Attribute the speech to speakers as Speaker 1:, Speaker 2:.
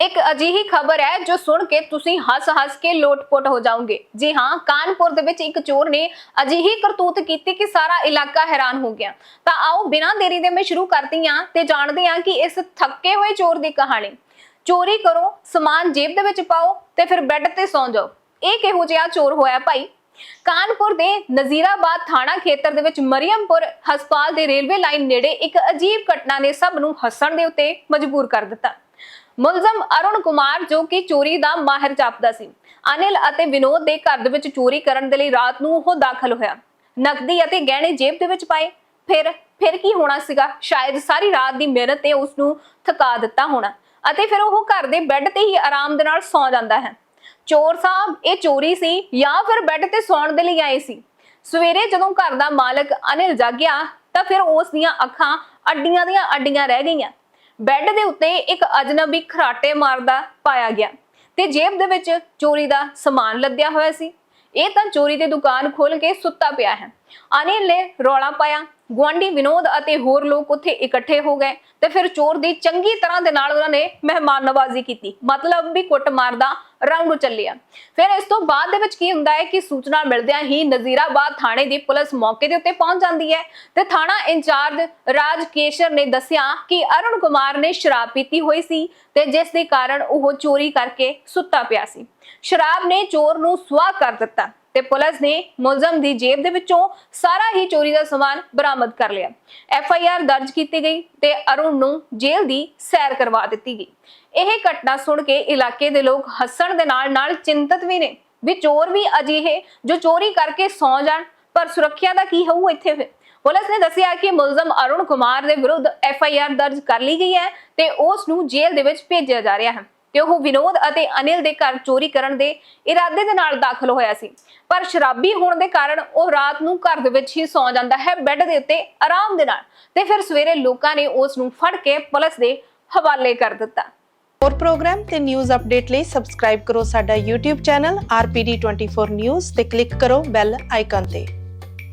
Speaker 1: ਇੱਕ ਅਜਿਹੀ ਖਬਰ ਹੈ ਜੋ ਸੁਣ ਕੇ ਤੁਸੀਂ ਹੱਸ-ਹੱਸ ਕੇ ਲੋਟਪੋਟ ਹੋ ਜਾਓਗੇ। ਜੀ ਹਾਂ, ਕਾਨਪੁਰ ਦੇ ਵਿੱਚ ਇੱਕ ਚੋਰ ਨੇ ਅਜਿਹੀ ਕਰਤੂਤ ਕੀਤੀ ਕਿ ਸਾਰਾ ਇਲਾਕਾ ਹੈਰਾਨ ਹੋ ਗਿਆ। ਤਾਂ ਆਓ, ਬਿਨਾਂ ਦੇਰੀ ਦੇ ਮੈਂ ਸ਼ੁਰੂ ਕਰਦੀ ਹਾਂ ਤੇ ਜਾਣਦੇ ਹਾਂ ਕਿ ਇਸ ਥੱਕੇ ਹੋਏ ਚੋਰ ਦੀ ਕਹਾਣੀ। ਚੋਰੀ ਕਰੋ, ਸਮਾਨ ਜੇਬ ਦੇ ਵਿੱਚ ਪਾਓ ਤੇ ਫਿਰ ਬੈੱਡ ਤੇ ਸੌਂ ਜਾਓ। ਇਹ ਕਿਹੋ ਜਿਹਾ ਚੋਰ ਹੋਇਆ ਭਾਈ? ਕਾਨਪੁਰ ਦੇ ਨਜ਼ੀਰਾਬਾਦ ਥਾਣਾ ਖੇਤਰ ਦੇ ਵਿੱਚ ਮਰੀਮਪੁਰ ਹਸਪਤਾਲ ਦੇ ਰੇਲਵੇ ਲਾਈਨ ਨੇੜੇ ਇੱਕ ਅਜੀਬ ਘਟਨਾ ਨੇ ਸਭ ਨੂੰ ਹੱਸਣ ਦੇ ਉੱਤੇ ਮਜਬੂਰ ਕਰ ਦਿੱਤਾ। ਮੁਲਜ਼ਮ ਅਰੁਣ ਕੁਮਾਰ ਜੋ ਕਿ ਚੋਰੀ ਦਾ ਮਾਹਿਰ ਜਾਪਦਾ ਸੀ। ਅਨਿਲ ਅਤੇ ਵਿਨੋਦ ਦੇ ਘਰ ਦੇ ਵਿੱਚ ਚੋਰੀ ਕਰਨ ਦੇ ਲਈ ਰਾਤ ਨੂੰ ਉਹ ਦਾਖਲ ਹੋਇਆ। ਨਕਦੀ ਅਤੇ ਗਹਿਣੇ ਜੇਬ ਦੇ ਵਿੱਚ ਪਾਏ। ਫਿਰ ਫਿਰ ਕੀ ਹੋਣਾ ਸੀਗਾ? ਸ਼ਾਇਦ ਸਾਰੀ ਰਾਤ ਦੀ ਮਿਹਨਤ ਨੇ ਉਸ ਨੂੰ ਥਕਾ ਦਿੱਤਾ ਹੋਣਾ ਅਤੇ ਫਿਰ ਉਹ ਘਰ ਦੇ ਬੈੱਡ ਤੇ ਹੀ ਆਰਾਮ ਦੇ ਨਾਲ ਸੌਂ ਜਾਂਦਾ ਹੈ। ਚੋਰ ਸਾਹਿਬ, ਇਹ ਚੋਰੀ ਸੀ ਜਾਂ ਫਿਰ ਬੈੱਡ ਤੇ ਸੌਣ ਦੇ ਲਈ ਆਏ ਸੀ? ਸਵੇਰੇ ਜਦੋਂ ਘਰ ਦਾ ਮਾਲਕ ਅਨਿਲ ਜਾਗਿਆ ਤਾਂ ਫਿਰ ਉਸ ਦੀਆਂ ਅੱਖਾਂ ਅੱਡੀਆਂ ਦੀਆਂ ਅੱਡੀਆਂ ਰਹਿ ਗਈਆਂ। ਬੈੱਡ ਦੇ ਉੱਤੇ ਇੱਕ ਅਜਨਬੀ ਖਰਾਟੇ ਮਾਰਦਾ ਪਾਇਆ ਗਿਆ ਤੇ ਜੇਬ ਦੇ ਵਿੱਚ ਚੋਰੀ ਦਾ ਸਮਾਨ ਲੱਦਿਆ ਹੋਇਆ ਸੀ। ਇਹ ਤਾਂ ਚੋਰੀ ਦੀ ਦੁਕਾਨ ਖੋਲ ਕੇ ਸੁੱਤਾ ਪਿਆ ਹੈ। ਅਨਿਲ ਨੇ ਰੌਲਾ ਪਾਇਆ ਗੁਆਂਢੀ ਵਿਨੋਦ ਅਤੇ ਹੋਰ ਲੋਕ ਉੱਥੇ ਇਕੱਠੇ ਹੋ ਗਏ ਤੇ ਫਿਰ ਚੋਰ ਦੀ ਚੰਗੀ ਤਰ੍ਹਾਂ ਦੇ ਨਾਲ ਉਹਨਾਂ ਨੇ ਮਹਿਮਾਨ ਨਵਾਜ਼ੀ ਕੀਤੀ। ਮਤਲਬ ਵੀ ਕੁੱਟ ਮਾਰਦਾ ਰਾਉਂਡ ਚੱਲਿਆ। ਫਿਰ ਇਸ ਤੋਂ ਬਾਅਦ ਦੇ ਵਿੱਚ ਕੀ ਹੁੰਦਾ ਹੈ ਕਿ ਸੂਚਨਾ ਮਿਲਦਿਆਂ ਹੀ ਨਜ਼ੀਰਾਬਾਦ ਥਾਣੇ ਦੀ ਪੁਲਿਸ ਮੌਕੇ ਦੇ ਉੱਤੇ ਪਹੁੰਚ ਜਾਂਦੀ ਹੈ ਤੇ ਥਾਣਾ ਇੰਚਾਰਜ ਰਾਜ ਕੇਸ਼ਰ ਨੇ ਦੱਸਿਆ ਕਿ ਅਰੁਣ ਕੁਮਾਰ ਨੇ ਸ਼ਰਾਬ ਪੀਤੀ ਹੋਈ ਸੀ ਤੇ ਜਿਸ ਦੇ ਕਾਰਨ ਉਹ ਚੋਰੀ ਕਰਕੇ ਸੁੱਤਾ ਪਿਆ ਸੀ। ਸ਼ਰਾਬ ਨੇ ਚੋਰ ਨੂੰ ਸੁਆਹ ਕਰ ਦਿੱਤਾ। ਤੇ ਪੁਲਿਸ ਨੇ ਮੁਲਜ਼ਮ ਦੀ ਜੇਬ ਦੇ ਵਿੱਚੋਂ ਸਾਰਾ ਹੀ ਚੋਰੀ ਦਾ ਸਮਾਨ ਬਰਾਮਦ ਕਰ ਲਿਆ। ਐਫ ਆਈ ਆਰ ਦਰਜ ਕੀਤੀ ਗਈ ਤੇ ਅਰੁਣ ਨੂੰ ਜੇਲ੍ਹ ਦੀ ਸੈਰ ਕਰਵਾ ਦਿੱਤੀ ਗਈ। ਇਹ ਘਟਨਾ ਸੁਣ ਕੇ ਇਲਾਕੇ ਦੇ ਲੋਕ ਹੱਸਣ ਦੇ ਨਾਲ ਨਾਲ ਚਿੰਤਤ ਵੀ ਨੇ ਵੀ ਚੋਰ ਵੀ ਅਜਿਹੇ ਜੋ ਚੋਰੀ ਕਰਕੇ ਸੌ ਜਾਣ, ਪਰ ਸੁਰੱਖਿਆ ਦਾ ਕੀ ਹੋਊ ਇੱਥੇ ਫਿਰ? ਪੁਲਿਸ ਨੇ ਦੱਸਿਆ ਕਿ ਮੁਲਜ਼ਮ ਅਰੁਣ ਕੁਮਾਰ ਦੇ ਵਿਰੁੱਧ ਐਫ ਆਈ ਆਰ ਦਰਜ ਕਰ ਲਈ ਗਈ ਹੈ ਤੇ ਉਸ ਨੂੰ ਜੇਲ੍ਹ ਦੇ ਵਿੱਚ ਭੇਜਿਆ ਜਾ ਰਿਹਾ ਹੈ। ਤੇ ਉਹ ਵਿਨੋਦ ਅਤੇ ਅਨਿਲ ਦੇ ਘਰ ਚੋਰੀ ਕਰਨ ਦੇ ਇਰਾਦੇ ਦੇ ਨਾਲ ਦਾਖਲ ਹੋਇਆ ਸੀ। ਪਰ ਸ਼ਰਾਬੀ ਹੋਣ ਦੇ ਕਾਰਨ ਉਹ ਰਾਤ ਨੂੰ ਘਰ ਦੇ ਵਿੱਚ ਹੀ ਸੌਂ ਜਾਂਦਾ ਹੈ, ਬੈੱਡ ਦੇ ਉੱਤੇ ਆਰਾਮ ਦੇ ਨਾਲ। ਤੇ ਫਿਰ ਸਵੇਰੇ ਲੋਕਾਂ ਨੇ ਉਸ ਨੂੰ ਫੜ ਕੇ ਪੁਲਿਸ ਦੇ ਹਵਾਲੇ ਕਰ ਦਿੱਤਾ।
Speaker 2: ਹੋਰ ਪ੍ਰੋਗਰਾਮ ਤੇ ਨਿਊਜ਼ ਅਪਡੇਟ ਲਈ ਸਬਸਕ੍ਰਾਈਬ ਕਰੋ ਸਾਡਾ YouTube ਚੈਨਲ RPD24 News ਤੇ ਕਲਿੱਕ ਕਰੋ ਬੈਲ ਆਈਕਨ ਤੇ।